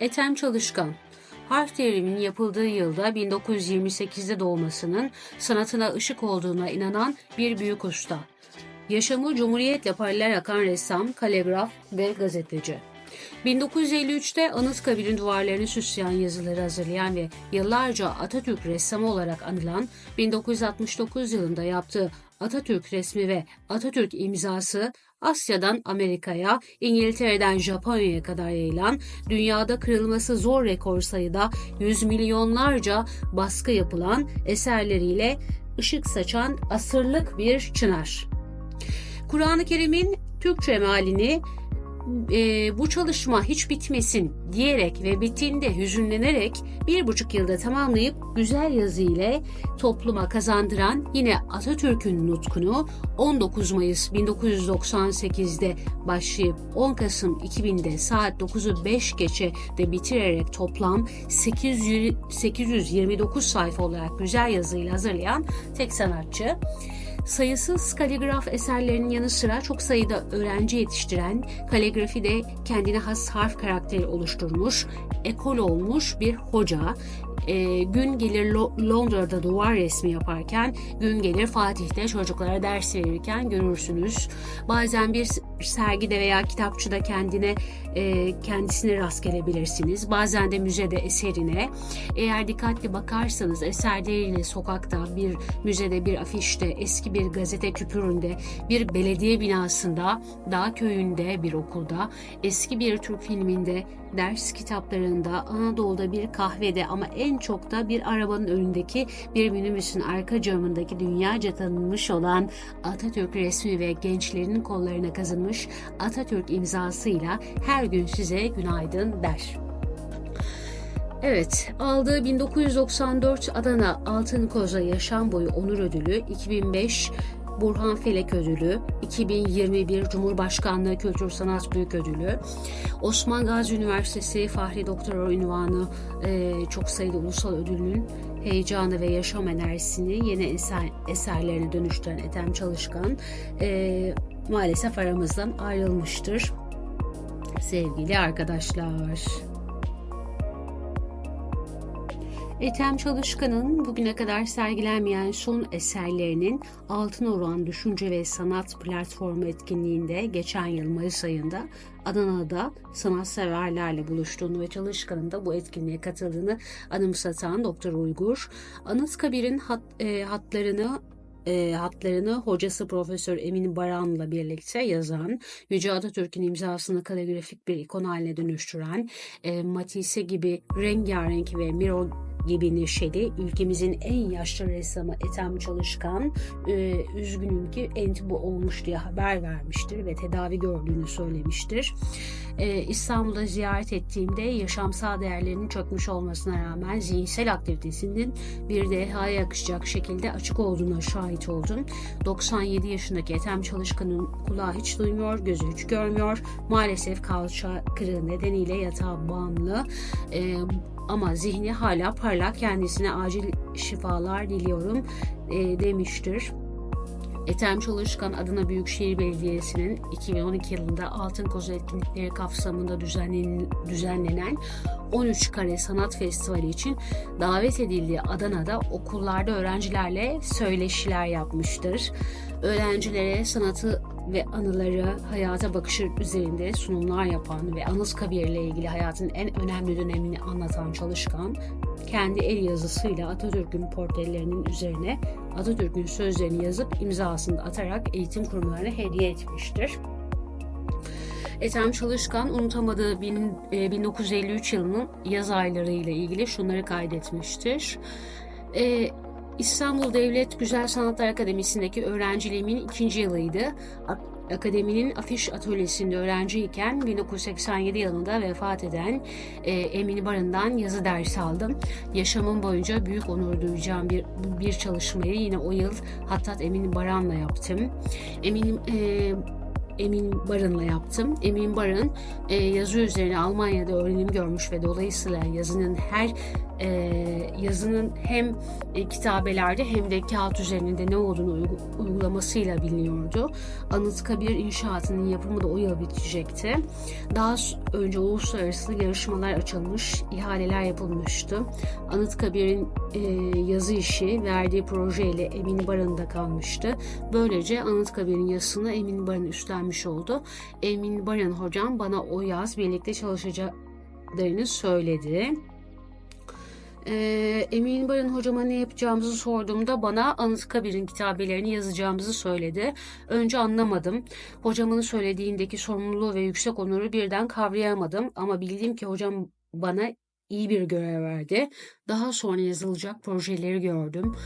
Ethem Çalışkan Harf devriminin yapıldığı yılda 1928'de doğmasının sanatına ışık olduğuna inanan bir büyük usta. Yaşamı cumhuriyetle paralel akan ressam, kaligraf ve gazeteci. 1953'te Anıtkabir'in duvarlarını süsleyen yazıları hazırlayan ve yıllarca Atatürk ressamı olarak anılan 1969 yılında yaptığı Atatürk resmi ve Atatürk imzası Asya'dan Amerika'ya, İngiltere'den Japonya'ya kadar yayılan, dünyada kırılması zor rekor sayıda yüz milyonlarca baskı yapılan eserleriyle ışık saçan asırlık bir çınar. Kur'an-ı Kerim'in Türkçe mealini e, bu çalışma hiç bitmesin diyerek ve bittiğinde hüzünlenerek bir buçuk yılda tamamlayıp güzel yazı ile topluma kazandıran yine Atatürk'ün nutkunu 19 Mayıs 1998'de başlayıp 10 Kasım 2000'de saat 9'u 5 geçe de bitirerek toplam 800, 829 sayfa olarak güzel yazıyla hazırlayan tek sanatçı. Sayısız kaligraf eserlerinin yanı sıra çok sayıda öğrenci yetiştiren, kaligrafide kendine has harf karakteri oluşturmuş, ekol olmuş bir hoca, e, gün gelir Lo- Londra'da duvar resmi yaparken, gün gelir Fatih'te çocuklara ders verirken görürsünüz. Bazen bir sergide veya kitapçıda kendine e, kendisine rast gelebilirsiniz. Bazen de müzede eserine. Eğer dikkatli bakarsanız eserleriyle sokakta, bir müzede, bir afişte, eski bir gazete küpüründe, bir belediye binasında, dağ köyünde, bir okulda, eski bir Türk filminde, ders kitaplarında, Anadolu'da bir kahvede ama en çok da bir arabanın önündeki bir minibüsün arka camındaki dünyaca tanınmış olan Atatürk resmi ve gençlerin kollarına kazınmış Atatürk imzasıyla her gün size günaydın der. Evet, aldığı 1994 Adana Altın Koza Yaşam Boyu Onur Ödülü, 2005 Burhan Felek Ödülü, 2021 Cumhurbaşkanlığı Kültür Sanat Büyük Ödülü, Osman Gazi Üniversitesi Fahri Doktora ünvanı e, çok sayıda ulusal ödülün heyecanı ve yaşam enerjisini yeni eser, eserlerine dönüştüren Ethem Çalışkan e, maalesef aramızdan ayrılmıştır. Sevgili arkadaşlar. Ethem Çalışkan'ın bugüne kadar sergilenmeyen son eserlerinin Altın Oran Düşünce ve Sanat Platformu etkinliğinde geçen yıl Mayıs ayında Adana'da sanatseverlerle buluştuğunu ve Çalışkan'ın da bu etkinliğe katıldığını anımsatan Doktor Uygur, Anıtkabir'in hat, e, hatlarını e, hatlarını hocası Profesör Emin Baran'la birlikte yazan, Yüce Atatürk'ün imzasını kaligrafik bir ikon haline dönüştüren, e, Matisse gibi rengarenk ve Miro gibi neşeli, ülkemizin en yaşlı ressamı Ethem Çalışkan, e, üzgünüm ki entübe olmuş diye haber vermiştir ve tedavi gördüğünü söylemiştir. E, İstanbul'da ziyaret ettiğimde yaşamsal değerlerinin çökmüş olmasına rağmen zihinsel aktivitesinin bir dehaya yakışacak şekilde açık olduğuna şahit oldum. 97 yaşındaki Ethem Çalışkan'ın kulağı hiç duymuyor, gözü hiç görmüyor. Maalesef kalça kırığı nedeniyle yatağa bağımlı. E, ama zihni hala parlak kendisine acil şifalar diliyorum e, demiştir. Ethem Çalışkan Adana Büyükşehir Belediyesi'nin 2012 yılında Altın Kozu etkinlikleri kapsamında düzenlenen 13 Kare Sanat Festivali için davet edildiği Adana'da okullarda öğrencilerle söyleşiler yapmıştır. Öğrencilere sanatı ve anıları, hayata bakışı üzerinde sunumlar yapan ve Anıtkabir ile ilgili hayatın en önemli dönemini anlatan çalışkan, kendi el yazısıyla Atatürk'ün portrelerinin üzerine Atatürk'ün sözlerini yazıp imzasını atarak eğitim kurumlarına hediye etmiştir. Ethem Çalışkan unutamadığı 1953 yılının yaz ayları ile ilgili şunları kaydetmiştir. Ee, İstanbul Devlet Güzel Sanatlar Akademisi'ndeki öğrenciliğimin ikinci yılıydı. Akademinin afiş atölyesinde öğrenciyken 1987 yılında vefat eden e, Emin Barın'dan yazı dersi aldım. Yaşamım boyunca büyük onur duyacağım bir, bir çalışmayı yine o yıl Hattat Emin Baran'la yaptım. Emin e, Emin Barın'la yaptım. Emin Barın e, yazı üzerine Almanya'da öğrenim görmüş ve dolayısıyla yazının her e, yazının hem e, kitabelerde hem de kağıt üzerinde ne olduğunu uygu- uygulamasıyla biliniyordu. Anıtkabir inşaatının yapımı da o yıl bitecekti. Daha önce uluslararası yarışmalar açılmış, ihaleler yapılmıştı. Anıtkabir'in e, yazı işi verdiği projeyle Emin Barın'da kalmıştı. Böylece Anıtkabir'in yazısını Emin Barın üstlenmiş oldu. Emin Barın hocam bana o yaz birlikte çalışacaklarını söyledi. Ee, Emin Barın hocama ne yapacağımızı sorduğumda bana Anıtkabir'in kitabelerini yazacağımızı söyledi. Önce anlamadım. Hocamın söylediğindeki sorumluluğu ve yüksek onuru birden kavrayamadım ama bildiğim ki hocam bana iyi bir görev verdi. Daha sonra yazılacak projeleri gördüm.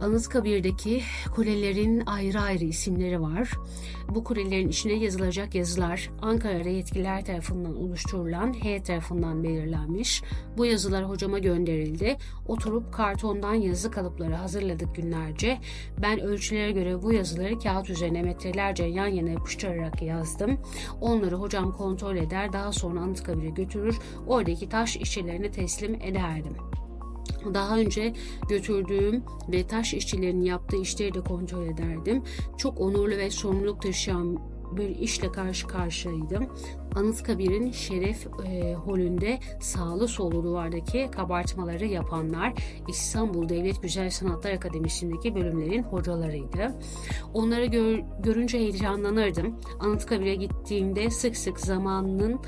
Anıtkabir'deki kulelerin ayrı ayrı isimleri var. Bu kulelerin içine yazılacak yazılar Ankara'da yetkililer tarafından oluşturulan heyet tarafından belirlenmiş. Bu yazılar hocama gönderildi. Oturup kartondan yazı kalıpları hazırladık günlerce. Ben ölçülere göre bu yazıları kağıt üzerine metrelerce yan yana yapıştırarak yazdım. Onları hocam kontrol eder, daha sonra Anıtkabir'e götürür, oradaki taş işçilerine teslim ederdim. Daha önce götürdüğüm ve taş işçilerinin yaptığı işleri de kontrol ederdim. Çok onurlu ve sorumluluk taşıyan bir işle karşı karşıyaydım. Anıtkabir'in şeref e, holünde sağlı sollu duvardaki kabartmaları yapanlar İstanbul Devlet Güzel Sanatlar Akademisi'ndeki bölümlerin hocalarıydı. Onları gör, görünce heyecanlanırdım. Anıtkabir'e gittiğimde sık sık zamanının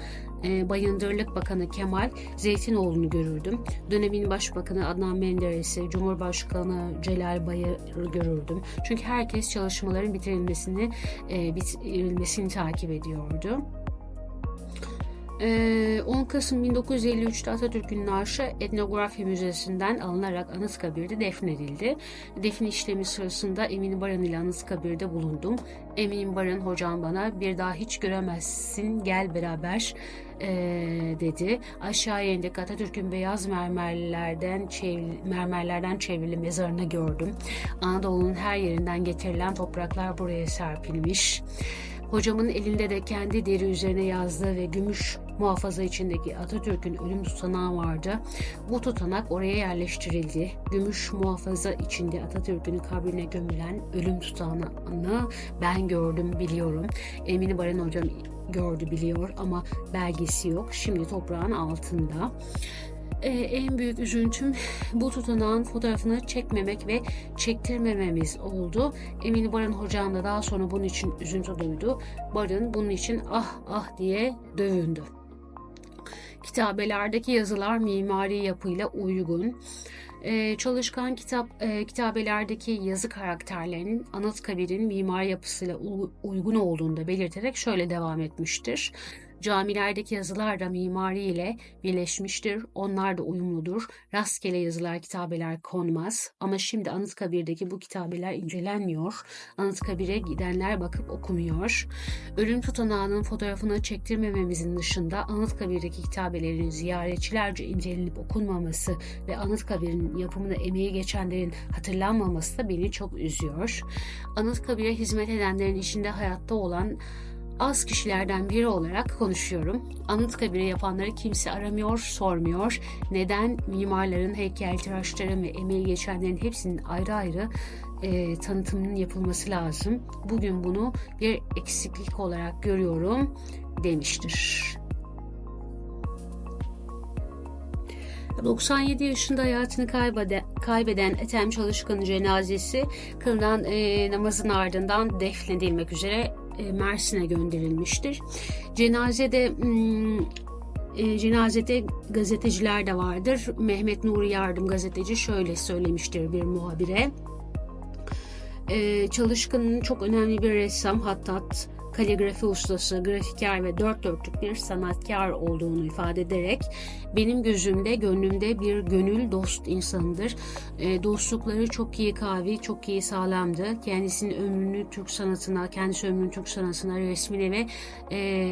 Bayındırlık Bakanı Kemal Zeytinoğlu'nu görürdüm. Dönemin Başbakanı Adnan Menderes'i, Cumhurbaşkanı Celal Bayar'ı görürdüm. Çünkü herkes çalışmaların bitirilmesini e, bitirilmesini takip ediyordu. Ee, 10 Kasım 1953'te Atatürk'ün naaşı Etnografi Müzesi'nden alınarak Anıtkabir'de defnedildi. Defin işlemi sırasında Emin Baran ile Anıtkabir'de bulundum. Emin Baran hocam bana bir daha hiç göremezsin gel beraber ee, dedi. Aşağıya indik Atatürk'ün beyaz mermerlerden çevrili, mermerlerden çevrili mezarını gördüm. Anadolu'nun her yerinden getirilen topraklar buraya serpilmiş. Hocamın elinde de kendi deri üzerine yazdığı ve gümüş muhafaza içindeki Atatürk'ün ölüm tutanağı vardı. Bu tutanak oraya yerleştirildi. Gümüş muhafaza içinde Atatürk'ün kabrine gömülen ölüm tutanağını ben gördüm biliyorum. Emine Baran hocam gördü biliyor ama belgesi yok. Şimdi toprağın altında. Ee, en büyük üzüntüm bu tutanağın fotoğrafını çekmemek ve çektirmememiz oldu. Emin Barın hocam da daha sonra bunun için üzüntü duydu. Barın bunun için ah ah diye dövündü. Kitabelerdeki yazılar mimari yapıyla uygun. Ee, çalışkan kitap e, kitabelerdeki yazı karakterlerinin Anıtkabir'in mimari yapısıyla uygun olduğunu da belirterek şöyle devam etmiştir. Camilerdeki yazılar da mimari ile birleşmiştir. Onlar da uyumludur. Rastgele yazılar, kitabeler konmaz. Ama şimdi Anıtkabir'deki bu kitabeler incelenmiyor. Anıtkabir'e gidenler bakıp okumuyor. Ölüm tutanağının fotoğrafını çektirmememizin dışında Anıtkabir'deki kitabelerin ziyaretçilerce incelenip okunmaması ve Anıtkabir'in yapımına emeği geçenlerin hatırlanmaması da beni çok üzüyor. Anıtkabir'e hizmet edenlerin içinde hayatta olan az kişilerden biri olarak konuşuyorum. Anıtkabir'i yapanları kimse aramıyor, sormuyor. Neden mimarların, heykeltıraşların ve emeği geçenlerin hepsinin ayrı ayrı e, tanıtımının yapılması lazım. Bugün bunu bir eksiklik olarak görüyorum demiştir. 97 yaşında hayatını kaybeden, kaybeden Ethem Çalışkan'ın cenazesi kılınan e, namazın ardından defnedilmek üzere Mersin'e gönderilmiştir. Cenazede hmm, e, cenazede gazeteciler de vardır. Mehmet Nuri Yardım gazeteci şöyle söylemiştir bir muhabire. E, Çalışkan'ın çok önemli bir ressam, hattat, kaligrafi ustası, grafiker ve dört dörtlük bir sanatkar olduğunu ifade ederek benim gözümde, gönlümde bir gönül dost insandır. E, dostlukları çok iyi kavi, çok iyi sağlamdı. Kendisinin ömrünü Türk sanatına, kendisi ömrünü Türk sanatına, resmine ve e,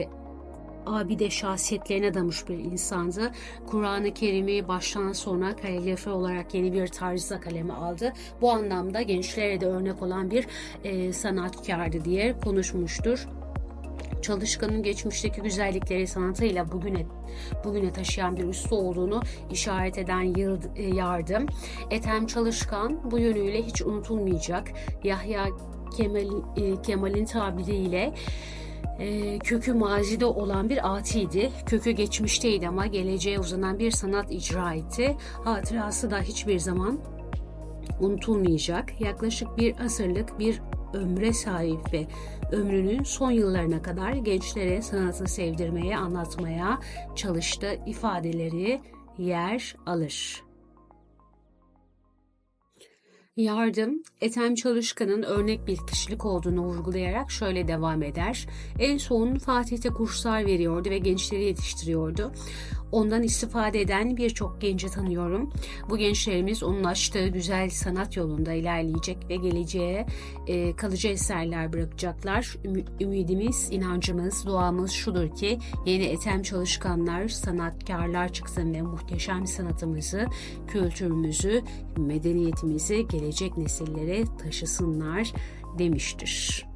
abide şahsiyetlerine adamış bir insandı. Kur'an-ı Kerim'i baştan sona kaligrafi olarak yeni bir tarzda kaleme aldı. Bu anlamda gençlere de örnek olan bir e, sanatkardı diye konuşmuştur. Çalışkanın geçmişteki güzellikleri sanatıyla bugüne bugüne taşıyan bir usta olduğunu işaret eden e, yardım. Ethem Çalışkan bu yönüyle hiç unutulmayacak. Yahya Kemal, e, Kemal'in tabiriyle e, kökü mazide olan bir atiydi. Kökü geçmişteydi ama geleceğe uzanan bir sanat icra etti. Hatırası da hiçbir zaman unutulmayacak. Yaklaşık bir asırlık bir ömre sahip ve ömrünün son yıllarına kadar gençlere sanatı sevdirmeye, anlatmaya çalıştı ifadeleri yer alır. Yardım, Ethem Çalışkan'ın örnek bir kişilik olduğunu vurgulayarak şöyle devam eder. En son Fatih'te kurslar veriyordu ve gençleri yetiştiriyordu. Ondan istifade eden birçok genci tanıyorum. Bu gençlerimiz onun açtığı güzel sanat yolunda ilerleyecek ve geleceğe e, kalıcı eserler bırakacaklar. Ümidimiz, inancımız, duamız şudur ki yeni Ethem Çalışkanlar, sanatkarlar çıksın ve muhteşem sanatımızı, kültürümüzü, medeniyetimizi gelecek nesillere taşısınlar demiştir.